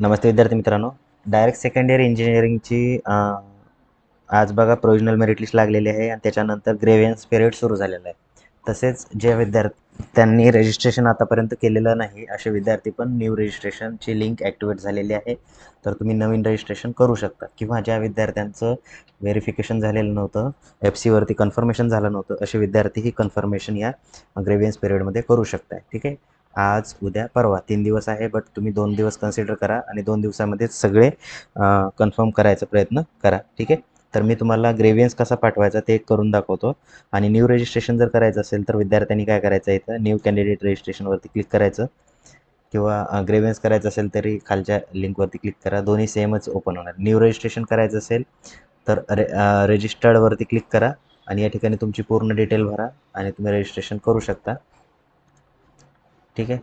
नमस्ते विद्यार्थी मित्रांनो. Direct second year इंजिनिअरिंगची आज बघा प्रोविजनल मेरिट लिस्ट लागलेली आहे आणि त्याच्यानंतर ग्रेव्हियन्स पिरियड सुरू झालेला आहे. तसेच जे विद्यार्थ्यांनी रजिस्ट्रेशन आतापर्यंत केलेलं नाही असे विद्यार्थी पण न्यू रजिस्ट्रेशनची लिंक ॲक्टिवेट झालेली आहे. तर तुम्ही नवीन रजिस्ट्रेशन करू शकता. किंवा ज्या विद्यार्थ्यांचं व्हेरिफिकेशन झालेलं नव्हतं एफ सीवरती कन्फर्मेशन झालं नव्हतं असे विद्यार्थीही कन्फर्मेशन या ग्रेव्हियन्स पिरियडमध्ये करू शकताय. ठीक आहे? आज उद्या परवा तीन दिवस आहे बट तुम्ही दोन दिवस कन्सिडर करा आणि दोन दिवसामध्ये सगळे कन्फर्म करायचा प्रयत्न करा ठीक आहे? तर मी तुम्हाला ग्रेव्हियन्स कसा पाठवायचा ते करून दाखवतो. आणि न्यू रजिस्ट्रेशन जर करायचं असेल तर विद्यार्थ्यांनी काय करायचं इथं? न्यू कॅन्डिडेट रजिस्ट्रेशनवरती क्लिक करायचं. किंवा ग्रेव्हियन्स करायचं असेल तरी खालच्या लिंकवरती क्लिक करा. दोन्ही सेमच ओपन होणार. न्यू रजिस्ट्रेशन करायचं असेल तर रे रजिस्टर्डवरती क्लिक करा. आणि या ठिकाणी तुमची पूर्ण डिटेल भरा आणि तुम्ही रजिस्ट्रेशन करू शकता. ठीक आहे.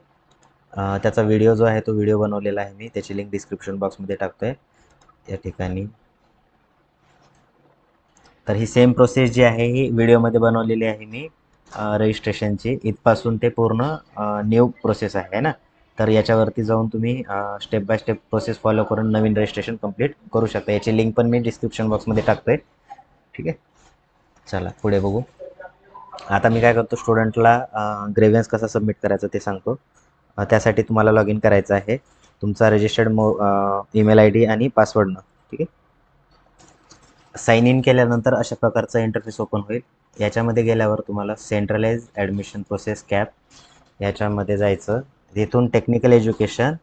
त्याचा व्हिडिओ जो आहे तो व्हिडिओ बनवलेला आहे मी. त्याची लिंक डिस्क्रिप्शन बॉक्समध्ये टाकतो आहे या ठिकाणी. तर ही सेम प्रोसेस जी आहे ही व्हिडिओमध्ये बनवलेली आहे मी रजिस्ट्रेशनची इथपासून ते पूर्ण न्यू प्रोसेस आहे ना? तर याच्यावरती जाऊन तुम्ही step by step process follow करून नवीन रजिस्ट्रेशन कंप्लीट करू शकता. याची लिंक पण मी डिस्क्रिप्शन बॉक्समध्ये टाकतो आहे ठीक आहे? चला पुढे बघू. आता मी काय करतो स्टुडंटला ग्रेव्हन्स कसा सबमिट करायचा ते सांगतो. त्यासाठी तुम्हाला लॉग इन करायचं आहे. तुमचा रजिस्टर्ड मो ईमेल आय डी आणि पासवर्डनं ठीक आहे? साइन इन केल्यानंतर अशा प्रकारचा इंटरफेस ओपन होईल. याच्यामध्ये गेल्यावर तुम्हाला सेंट्रलाइज ॲडमिशन प्रोसेस कॅप याच्यामध्ये जायचं. तिथून technical education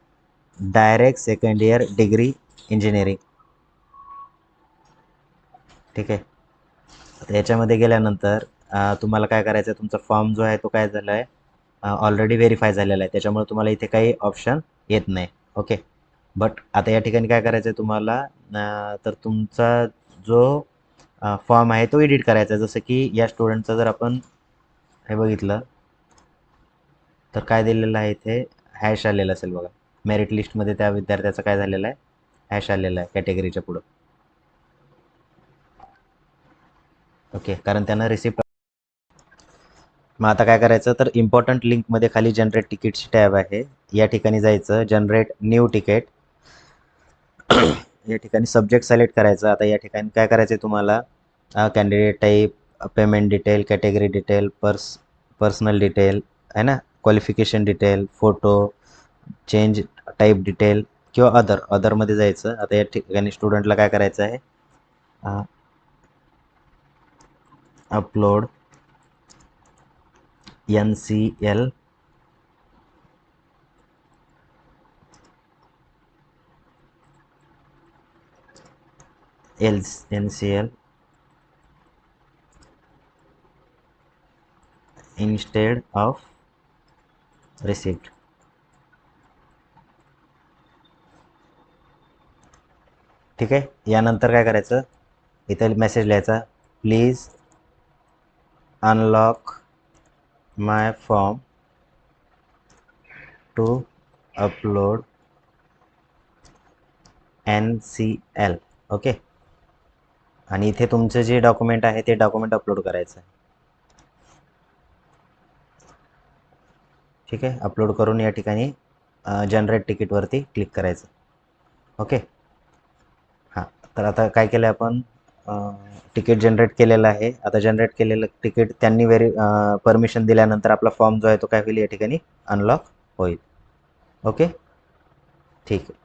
direct second year degree engineering ठीक आहे? याच्यामध्ये गेल्यानंतर तुम्हाला काय करायचं आहे तुमचा फॉर्म जो आहे तो काय झाला आहे ऑलरेडी व्हेरीफाय झालेला आहे. त्याच्यामुळे तुम्हाला इथे काही ऑप्शन येत नाही. ओके बट आता या ठिकाणी काय करायचं आहे तुम्हाला तर तुमचा जो फॉर्म आहे तो एडिट करायचा आहे जसं की या स्टुडंटचा जर आपण हे बघितलं तर काय दिलेलं आहे इथे? हॅश आलेलं असेल बघा. मेरिट लिस्टमध्ये त्या विद्यार्थ्याचं काय झालेलं आहे? हॅश आलेलं आहे कॅटेगरीच्या पुढं. ओके कारण त्यांना रिसिप्ट मग आता काय करायचं? तर इम्पॉर्टंट लिंकमध्ये खाली जनरेट तिकीटची टॅब आहे. या ठिकाणी जायचं. जनरेट न्यू तिकीट या ठिकाणी सब्जेक्ट सिलेक्ट करायचं. आता या ठिकाणी काय करायचं आहे तुम्हाला candidate type payment detail category detail purse personal detail आहे ना? Qualification detail photo change type detail किंवा अदर अदरमध्ये जायचं. आता या ठिकाणी स्टुडंटला काय करायचं आहे upload N C L L N C L instead of receipt. ठीक आहे? यानंतर काय करायचं? इथं मेसेज लिहायचा. Please unlock my form to upload N C L okay आणि इथे तुमचं जे डॉक्युमेंट आहे ते डॉक्युमेंट अपलोड करायचं आहे. ठीक आहे? अपलोड करून या ठिकाणी जनरेट तिकीटवरती क्लिक करायचं. ओके हां. तर आता काय केलं आहे आपण? तिकीट जनरेट केलेलं आहे. आता जनरेट केलेलं तिकीट त्यांनी व्हेरी परमिशन दिल्यानंतर आपला फॉर्म जो आहे तो काय होईल या ठिकाणी अनलॉक होईल. ओके ठीक. आहे